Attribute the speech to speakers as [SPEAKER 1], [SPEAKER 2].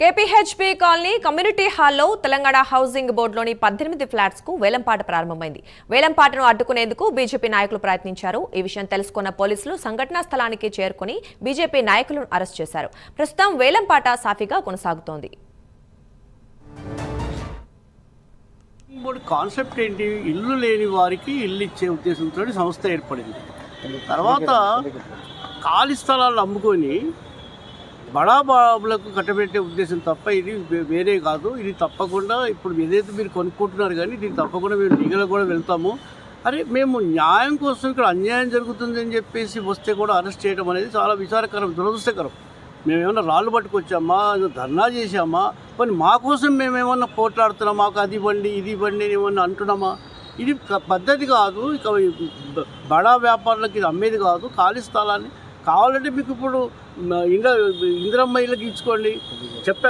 [SPEAKER 1] KPHP colony community హాల్లో Telangana housing బోర్డులోని పద్దెనిమిది ఫ్లాట్స్కు వేలంపాట ప్రారంభమైంది. వేలంపాటను అడ్డుకునేందుకు బీజేపీ నాయకులు ప్రయత్నించారు. ఈ విషయం తెలుసుకున్న పోలీసులు సంఘటనా స్థలానికి చేరుకుని బీజేపీ నాయకులను అరెస్ట్ చేశారు. ప్రస్తుతం వేలంపాట సాఫీగా కొనసాగుతోంది.
[SPEAKER 2] కాన్సెప్ట్ ఏంటి? ఇల్లు లేని వారికి ఇల్లు ఇచ్చే ఉద్దేశంతో సంస్థ ఏర్పడింది. తర్వాత ఖాళీ స్థలాలు అమ్ముకొని బడా బాబులకు కట్టబెట్టే ఉద్దేశం తప్ప ఇది వేరే కాదు. ఇది తప్పకుండా ఇప్పుడు ఏదైతే మీరు కొనుక్కుంటున్నారు కానీ దీన్ని తప్పకుండా మేము లీగల్ కూడా వెళ్తాము. అరే మేము న్యాయం కోసం ఇక్కడ అన్యాయం జరుగుతుంది అని చెప్పేసి వస్తే కూడా అరెస్ట్ చేయడం అనేది చాలా విచారకరం దురదృష్టకరం. మేమేమన్నా రాళ్ళు పట్టుకొచ్చామా? ధర్నా చేసామా కానీ మా కోసం మేము పోట్లాడుతున్నామా? మాకు అది ఇవ్వండి ఇది ఇవ్వండి ఏమన్నా అంటున్నామా? ఇది పద్ధతి కాదు. ఇక బడా వ్యాపారులకు ఇది అమ్మేది కాదు. ఖాళీ స్థలాన్ని కావాలంటే మీకు ఇప్పుడు ఇంద్ర ఇందిరమ్మ ఇళ్ళకి ఇచ్చుకోండి. చెప్పాను